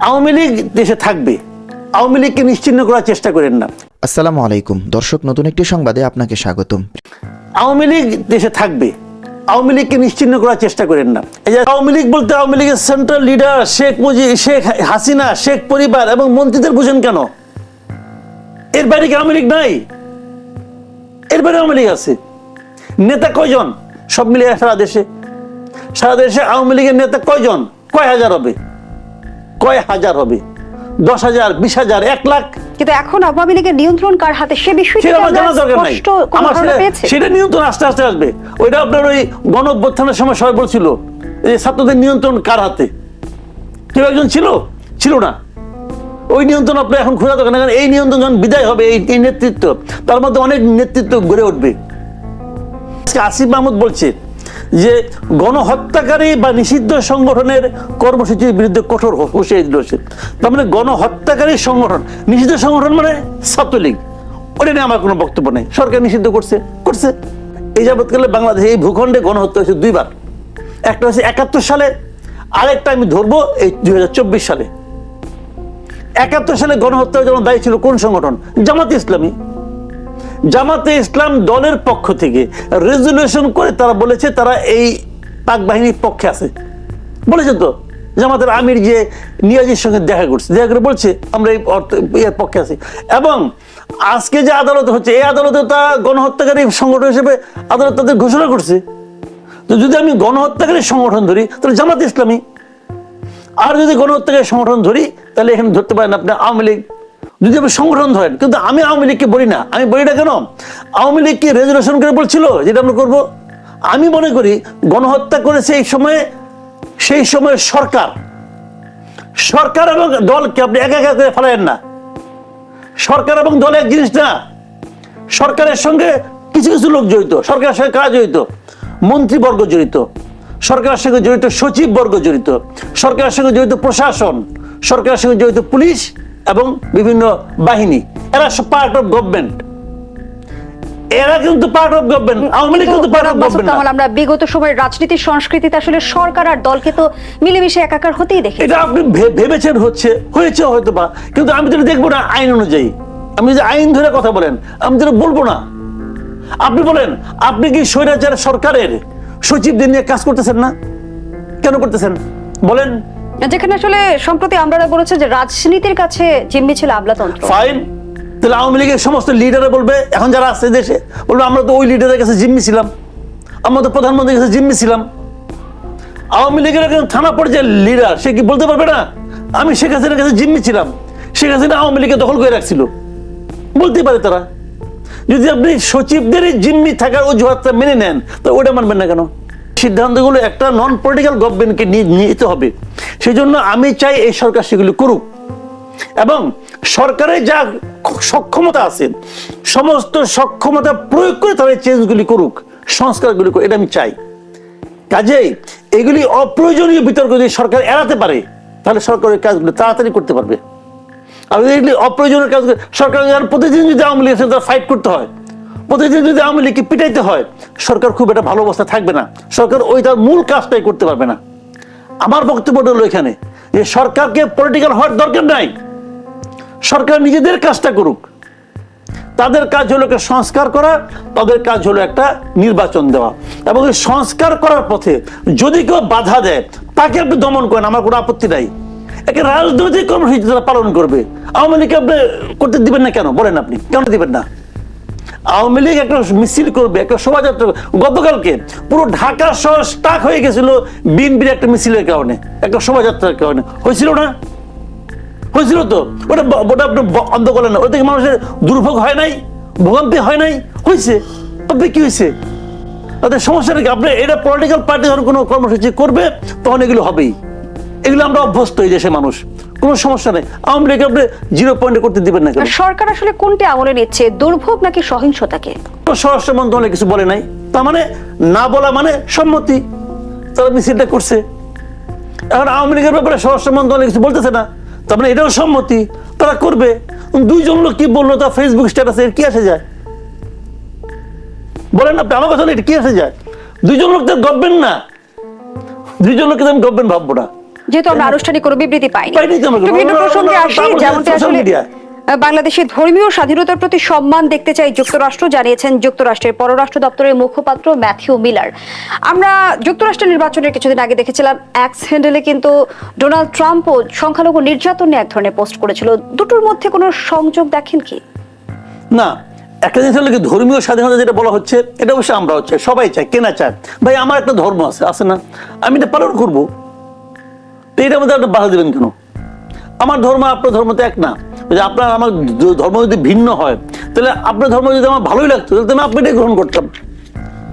আওয়ামী লীগ দেশে থাকবে। আওয়ামী লীগকে নিশ্চিহ্ন করার চেষ্টা করেন না। আসসালামু আলাইকুম। দর্শক নতুন একটি সংবাদে আপনাকে স্বাগতম। আওয়ামী লীগ দেশে থাকবে। আওয়ামী লীগকে নিশ্চিহ্ন করার চেষ্টা করেন না। এই যে আওয়ামী লীগ বলতে আওয়ামী লীগের সেন্ট্রাল লিডার শেখ মুজিব শেখ হাসিনা শেখ পরিবার এবং মন্ত্রীদের বুঝেন কেন? এর বাইরে কি আওয়ামী লীগ নাই? এর বাইরে আওয়ামী লীগ আছে। নেতা কয়জন? সব মিলিয়ে সারা দেশে। সারা দেশে আওয়ামী লীগের নেতা কয়জন? কয় হাজার হবে? কয় হাজার হবে? দশ হাজার বিশ হাজার এক লাখ? কিন্তু এখন আওয়ামী লীগের নিয়ন্ত্রণ কার হাতে? সে বিষয়টি আমার জানা আমরা দরকার নাই। আমার সেটা- নিয়ন্ত্রণ আস্তে আস্তে আসবে। ওইটা আপনার ওই গণ অভ্যুত্থানের সময় সবাই বলছিল এই যে ছাত্রদের নিয়ন্ত্রণ কার হাতে? কেউ একজন ছিল? ছিল না। ওই নিয়ন্ত্রণ আপনি এখন খোঁজা দরকার না কারণ এই নিয়ন্ত্রণ যখন বিদায় হবে এই এই নেতৃত্ব তার মধ্যে অনেক নেতৃত্ব গড়ে উঠবে। আজকে আসিফ মাহমুদ বলছে যে গণহত্যাকারী বা নিষিদ্ধ সংগঠনের কর্মসূচির বিরুদ্ধে কঠোর হুঁশিয়ারি সে। তার মানে গণহত্যাকারী সংগঠন, নিষিদ্ধ সংগঠন মানে ছাত্রলীগ। ওটা নিয়ে আমার কোনো বক্তব্য নেই। সরকার নিষিদ্ধ করছে করছে। এই যাবৎকালে বাংলাদেশে এই ভূখণ্ডে গণহত্যা হয়েছে দুইবার। একটা হচ্ছে একাত্তর সালে, আরেকটা আমি ধরবো এই দুই হাজার চব্বিশ সালে। একাত্তর সালে গণহত্যা যেমন দায়ী ছিল কোন সংগঠন? জামাত ইসলামী। জামাতে ইসলাম দলের পক্ষ থেকে রেজলিউশন করে তারা বলেছে তারা এই পাক বাহিনীর পক্ষে আছে। বলেছে তো, জামাতের আমির যে নিয়াজির সঙ্গে দেখা করছে, দেখা করে বলছে, আমরা এই অর্থ, এর পক্ষে আছি। এবং আজকে যে আদালত হচ্ছে, এই আদালতে তা গণহত্যাকারী সংগঠন হিসেবে আদালত তাদের ঘোষণা করছে। তো যদি আমি গণহত্যাকারী সংগঠন ধরি, তাহলে জামাত ইসলামী। আর যদি গণহত্যাকারী সংগঠন ধরি, তাহলে এখানে ধরতে পারেন আপনি আওয়ামী লীগ। যদি আপনি সংগঠন ধরেন, কিন্তু আমি আওয়ামী লীগকে বলি না। আমি বলি না কেন? আওয়ামী লীগকে রেজলিউশন করে বলছিল যেটা আমরা করব? আমি মনে করি গণহত্যা করেছে এই সময়ে, সেই সময় সরকার। সরকার এবং দলকে আপনি একা একা করে ফেলেন না। সরকার এবং দল এক জিনিস না। সরকারের সঙ্গে কিছু কিছু লোক জড়িত, সরকারের সঙ্গে কারা জড়িত? মন্ত্রীবর্গ জড়িত। সরকারের সঙ্গে জড়িত সচিব বর্গ জড়িত। সরকারের সঙ্গে জড়িত প্রশাসন। সরকারের সঙ্গে জড়িত পুলিশ। এবং বিভিন্ন বাহিনী। এরা সব পার্ট অফ গভর্নমেন্ট এরা কিন্তু part of government Awami League কিন্তু পার্ট অফ গভর্নমেন্ট আমরা বিগত সময়ের রাজনীতির সংস্কৃতিতে আসলে সরকার আর দলকে তো মিলেমিশে একাকার হতেই দেখি এটা আপনি ভেবেছেন হচ্ছে হয়েছে হয়তো বা কিন্তু আমি তো দেখব না আইন অনুযায়ী। আপনি যদি আইন ধরে কথা বলেন আমি তো বলব না। আপনি বলেন আপনি কি স্বৈরাচার সরকারের সচিবদের নিয়ে কাজ করতেছেন না? কেন করতেছেন? বলেন। যেখানে আসলে সম্প্রতি আমরা বলেছে যে রাজনীতির কাছে জিম্মি ছিল আমলাতন্ত্র। ফাইন তাহলে আওয়ামী লীগের সমস্ত লিডারে বলবে, এখন যারা আছে দেশে, বলবে, আমরা তো ওই লিডারের কাছে জিম্মি ছিলাম। আমরা তো প্রধানমন্ত্রীর কাছে জিম্মি ছিলাম। আওয়ামী লীগের একজন থানা পর্যায়ের লিডার সে কি বলতে পারবে না? আমি শেখ হাসিনার কাছে জিম্মি ছিলাম। শেখ হাসিনা আওয়ামী লীগকে দখল করে রাখছিল। বলতেই পারে তারা। যদি আপনি সচিবদেরই জিম্মি থাকার অজুহাতটা মেনে নেন, তো ওটা মানবেন না কেন? সিদ্ধান্তগুলো একটা নন পলিটিক্যাল গভর্নমেন্টকে নিতে হবে। সেই জন্য আমি চাই এই সরকার সেগুলো করুক। এবং সরকারের যা সক্ষমতা আছে, সমস্ত সক্ষমতা প্রয়োগ করে তারা চেঞ্জগুলি করুক, সংস্কারগুলি করুক, এটা আমি চাই। কাজেই এগুলি অপ্রয়োজনীয় বিতর্ক যদি সরকার এড়াতে পারে, তাহলে সরকারের কাজগুলো তাড়াতাড়ি করতে পারবে। আর এগুলি অপ্রয়োজনীয় কাজ সরকার প্রতিদিন যদি আওয়ামী লীগের সাথে ফাইট করতে হয় প্রতিদিন যদি আওয়ামী লীগকে পিটাইতে হয়, সরকার খুব একটা ভালো অবস্থা থাকবে না। সরকার ওই তার মূল কাজটাই করতে পারবে না। আমার বক্তব্যটা হলো এখানে যে সরকারকে পলিটিক্যাল হওয়ার দরকার নাই। সরকার নিজেদের কাজটা করুক। তাদের কাজ হলো একটা সংস্কার করা, তাদের কাজ হলো একটা নির্বাচন দেওয়া। এবং এই সংস্কার করার পথে যদি কেউ বাধা দেয়, তাকে আপনি দমন করেন, আমার কোনো আপত্তি নাই। একে রাজনৈতিক কর্মসূচি তারা পালন করবে। আওয়ামী লীগকে আপনি করতে দিবেন না কেন? বলেন আপনি, কেন দিবেন না? আওয়ামী লীগ একটা মিছিল করবে, একটা শোভাযাত্রা গতকালকে পুরো ঢাকা শহর স্টাক হয়ে গেছিল বিএনপির একটা মিছিলের কারণে, একটা শোভাযাত্রার কারণে। হয়েছিল না? হয়েছিল তো? ওটা ওটা আপনি ব- অন্ধ করলেন না। ওটা থেকে মানুষের দুর্ভোগ হয় নাই? ভোগান্তি হয় নাই? হয়েছে। তবে কি হয়েছে? তাদের সমস্যা নাকি আপনি এটা পলিটিক্যাল পার্টি যখন কোনো কর্মসূচি করবে, তখন এগুলো হবেই। এগুলো আমরা অভ্যস্ত এই দেশে মানুষ। কোনো সমস্যা নেই। আওয়ামী লীগ আপনি জিরো পয়েন্টে করতে দিবেন না কেন? সরকার আসলে কোনটি আমলে নিচ্ছে দুর্ভোগ নাকি সহিংসতাকে? স্বরাষ্ট্র মন্ত্রণালয় কিছু বলে নাই। তার মানে না বলা মানে সম্মতি। তারা মিছিলটা করছে। এখন আওয়ামী লীগের ব্যাপারে স্বরাষ্ট্র মন্ত্রণালয় কিছু বলতেছে না। তার মানে এটাও সম্মতি। তারা করবে। দুইজন লোক কি বলল তা ফেসবুক স্ট্যাটাসে কি আসে যায়? বলেন আপনি আমার কথা এটা কি আসে যায়? দুইজন লোক তো গভর্নমেন্ট না। দুইজন লোককে আমি গভর্নমেন্ট ভাববো না। যেহেতু আমরা আনুষ্ঠানিক কোনো বিবৃতি পাইনি। পাইনি তো আমরা। একটু ভিন্ন ওরা- প্রসঙ্গে আসি যেমনটি আসলে বাংলাদেশের ধর্মীয় স্বাধীনতার প্রতি সম্মান দেখতে চাই যুক্তরাষ্ট্র জানিয়েছেন যুক্তরাষ্ট্রের পররাষ্ট্র দপ্তরের মুখপাত্র ম্যাথিউ মিলার। আমরা যুক্তরাষ্ট্রের নির্বাচনের কিছুদিন আগে দেখেছিলাম এক্স হ্যান্ডেলে কিন্তু ডোনাল্ড ট্রাম্পও সংখ্যালঘু নির্যাতন নিয়ে এক ধরনের পোস্ট করেছিল। দুটোর মধ্যে কোনো সংযোগ দেখেন কি? না একটা জিনিস হলো কি ধর্মীয় স্বাধীনতা যেটা বলা হচ্ছে এটা অবশ্যই আমরা হচ্ছে সবাই চাই কেনা চায়। ভাই আমার একটা ধর্ম আছে আছে না? আমি এটা পালন করব। তো এটার মধ্যে আপনি বাধা দেবেন কেন? আমার ধর্ম আপনার ধর্ম তো এক না। যে আপনার আমার ধর্ম যদি ভিন্ন হয়, তাহলে আপনার ধর্ম যদি আমার ভালোই লাগতো, তাহলে আমি আপনারটাই গ্রহণ করতাম।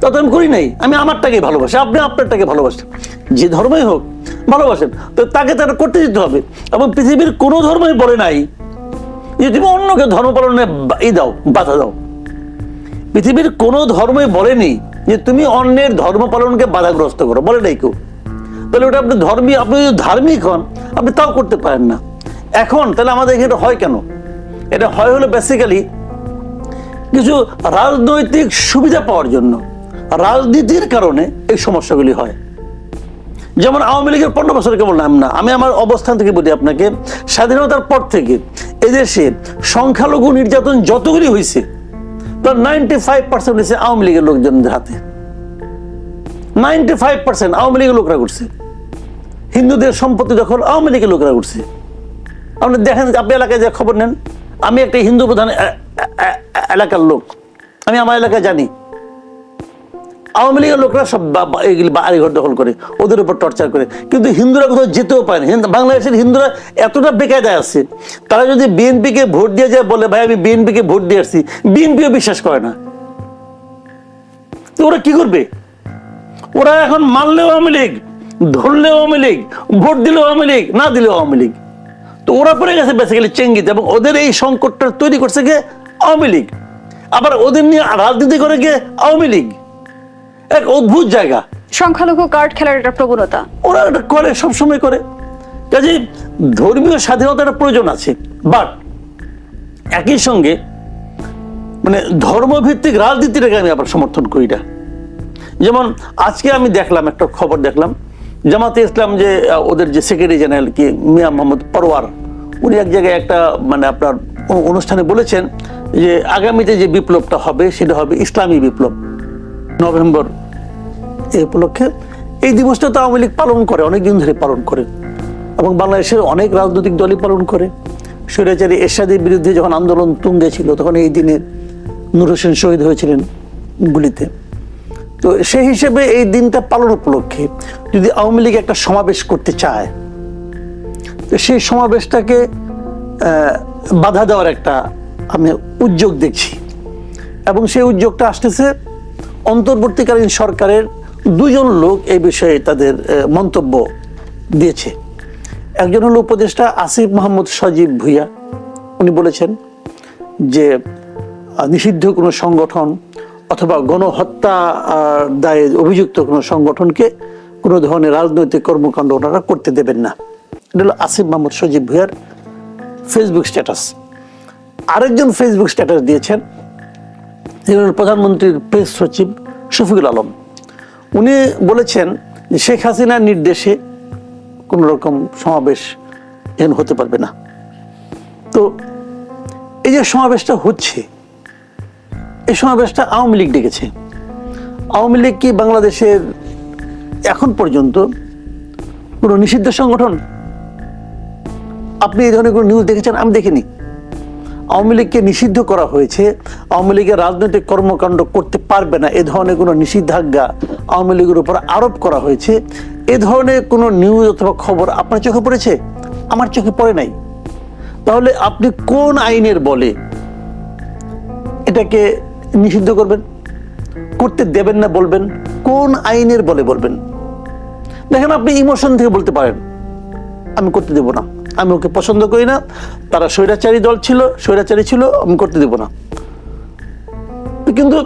তা তো আমি করি নাই। আমি আমারটাকে ভালোবাসি, আপনি আপনারটাকে ভালোবাসেন। যে ধর্মই হোক, ভালোবাসেন। তো তাকে তারা করতে দিতে হবে। এবং পৃথিবীর কোনো ধর্মই বলে নাই যে তুমি অন্যকে ধর্ম পালনে ই দাও, বাধা দাও। পৃথিবীর কোনো ধর্মই বলেনি যে তুমি অন্যের ধর্ম পালনকে বাধাগ্রস্ত করো। বলে নাই কেউ। তাহলে ওটা আপনি ধর্মী, আপনি যদি ধার্মিক হন, আপনি তাও করতে পারেন না। এখন তাহলে আমাদের এখানে হয় কেন? এটা হয় হলো বেসিক্যালি কিছু রাজনৈতিক সুবিধা পাওয়ার জন্য। রাজনীতির কারণে এই সমস্যাগুলি হয়। যেমন আওয়ামী লীগের পনেরো বছরকে বললাম না, আমি আমার অবস্থান থেকে বলি আপনাকে, স্বাধীনতার পর থেকে এদেশে সংখ্যালঘু নির্যাতন যতগুলি হয়েছে, তার নাইনটি ফাইভ পার্সেন্ট হয়েছে আওয়ামী লীগের লোকজনদের হাতে। নাইনটি ফাইভ পার্সেন্ট আওয়ামী লীগের লোকরা করছে। হিন্দুদের সম্পত্তি দখল আওয়ামী লীগের লোকরা করছে আপনি দেখেন আপনি এলাকায় যে খবর নেন, আমি একটা হিন্দু প্রধান এলাকার লোক, আমি আমার এলাকায় জানি। আওয়ামী লীগের লোকরা সব এগুলি বাড়িঘর দখল করে, ওদের উপর টর্চার করে। কিন্তু হিন্দুরা কোথাও যেতেও পারে না। বাংলাদেশের হিন্দুরা এতটা বেকায়দায় আছে, তারা যদি বিএনপিকে ভোট দিয়ে যায় বলে, ভাই, আমি বিএনপিকে ভোট দিয়ে আসছি। বিএনপিও বিশ্বাস করে না। তো ওরা কি করবে? ওরা এখন মানলেও আওয়ামী লীগ ধরলেও আওয়ামী লীগ ভোট দিলেও আওয়ামী লীগ না দিলেও আওয়ামী লীগ। তো ওরা পড়ে গেছে বেসিক্যালি চেঙ্গিতে এবং ওদের এই সংকটটা তৈরি করছে কে আওয়ামী লীগ। আবার ওদের নিয়ে রাজনীতি করে কে আওয়ামী লীগ। এক অদ্ভুত জায়গা। সংখ্যালঘু কার্ড খেলার একটা প্রবণতা। ওরা এটা করে সবসময় করে। কাজে ধর্মীয় স্বাধীনতার প্রয়োজন আছে। বাট একই সঙ্গে মানে ধর্মভিত্তিক রাজনীতিটাকে আমি আবার সমর্থন করি না। যেমন আজকে আমি দেখলাম একটা খবর দেখলাম জামাতে ইসলাম যে ওদের যে সেক্রেটারি জেনারেল কি, মিয়া মোহাম্মদ পরওয়ার, উনি এক জায়গায় একটা মানে আপনার অনুষ্ঠানে বলেছেন যে, আগামীতে যে বিপ্লবটা হবে, সেটা হবে ইসলামী বিপ্লব। নভেম্বর এই উপলক্ষে এই দিবসটা তো আওয়ামী লীগ পালন করে, অনেক দিন ধরে পালন করে। এবং বাংলাদেশের অনেক রাজনৈতিক দলই পালন করে। স্বৈরাচারী এরশাদের বিরুদ্ধে যখন আন্দোলন তুঙ্গে ছিল, তখন এই দিনে নূর হোসেন শহীদ হয়েছিলেন গুলিতে। তো সেই হিসেবে এই দিনটা পালন উপলক্ষে যদি আওয়ামী লীগ একটা সমাবেশ করতে চায়, তো সেই সমাবেশটাকে বাধা দেওয়ার একটা আমি উদ্যোগ দেখছি। এবং সেই উদ্যোগটা আসতেছে অন্তর্বর্তীকালীন সরকারের দুজন লোক এই বিষয়ে তাদের মন্তব্য দিয়েছে। একজন হলো উপদেষ্টা আসিফ মোহাম্মদ সজীব ভুইয়া। উনি বলেছেন যে নিষিদ্ধ কোনো সংগঠন অথবা গণহত্যা দায়ে অভিযুক্ত কোনো সংগঠনকে কোনো ধরনের রাজনৈতিক কর্মকাণ্ড ওনারা করতে দেবেন না। এটা হলো আসিফ মোহাম্মদ সজীব ভুইয়ার ফেসবুক স্ট্যাটাস আরেকজন ফেসবুক স্ট্যাটাস দিয়েছেন তিনি প্রধানমন্ত্রীর প্রেস সচিব শফিকুল আলম। উনি বলেছেন শেখ হাসিনার নির্দেশে কোনো রকম সমাবেশ এখানে হতে পারবে না। তো এই যে সমাবেশটা হচ্ছে এই সমাবেশটা আওয়ামী লীগ ডেকেছে। আওয়ামী লীগ কি বাংলাদেশের এখন পর্যন্ত কোনো নিষিদ্ধ সংগঠন? আপনি এই ধরনের কোনো নিউজ দেখেছেন? আমি দেখিনি। আওয়ামী লীগকে নিষিদ্ধ করা হয়েছে। আওয়ামী লীগের রাজনৈতিক কর্মকাণ্ড করতে পারবে না। এ ধরনের কোনো নিষিদ্ধাজ্ঞা আওয়ামী লীগের উপর আরোপ করা হয়েছে। এ ধরনের কোনো নিউজ অথবা খবর আপনার চোখে পড়েছে? আমার চোখে পড়ে নাই। তাহলে আপনি কোন আইনের বলে এটাকে নিষিদ্ধ করবেন, করতে দেবেন না বলবেন, কোন আইনের বলে বলবেন? দেখেন আপনি ইমোশন থেকে বলতে পারেন, আমি করতে দেব না। আমি ওকে পছন্দ করি না, তারা স্বৈরাচারী দল ছিল, স্বৈরাচারী ছিল, আমি করতে দেব না। কিন্তু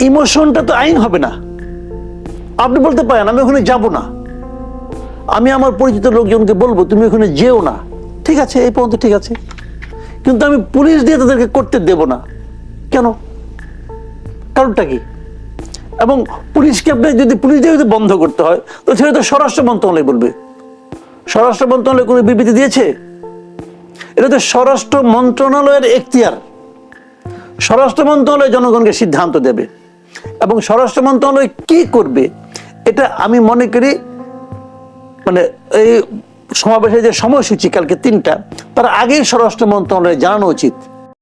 ইমোশনটা তো আইন হবে না। আপনি বলতে পারেন, আমি ওখানে যাব না। আমি আমার পরিচিত লোকজনকে বলব, তুমি ওখানে যেও না। ঠিক আছে, এই পর্যন্ত ঠিক আছে। কিন্তু আমি পুলিশ দিয়ে তাদেরকে করতে দেব না। কেন? কারণটা কি? এবং পুলিশকে আপনি যদি পুলিশ দিয়ে যদি বন্ধ করতে হয়, তো সেটা তো স্বরাষ্ট্র মন্ত্রণালয় বলবে। স্বরাষ্ট্র মন্ত্রণালয় কোনো বিবৃতি দিয়েছে? এটা তো স্বরাষ্ট্র মন্ত্রণালয়ের এখতিয়ার। স্বরাষ্ট্র মন্ত্রণালয় জনগণকে সিদ্ধান্ত দেবে। এবং স্বরাষ্ট্র মন্ত্রণালয় কি করবে, এটা আমি মনে করি মানে এই সমাবেশের যে সময়সূচি কালকে তিনটা, তার আগেই স্বরাষ্ট্র মন্ত্রণালয়ে জানানো উচিত।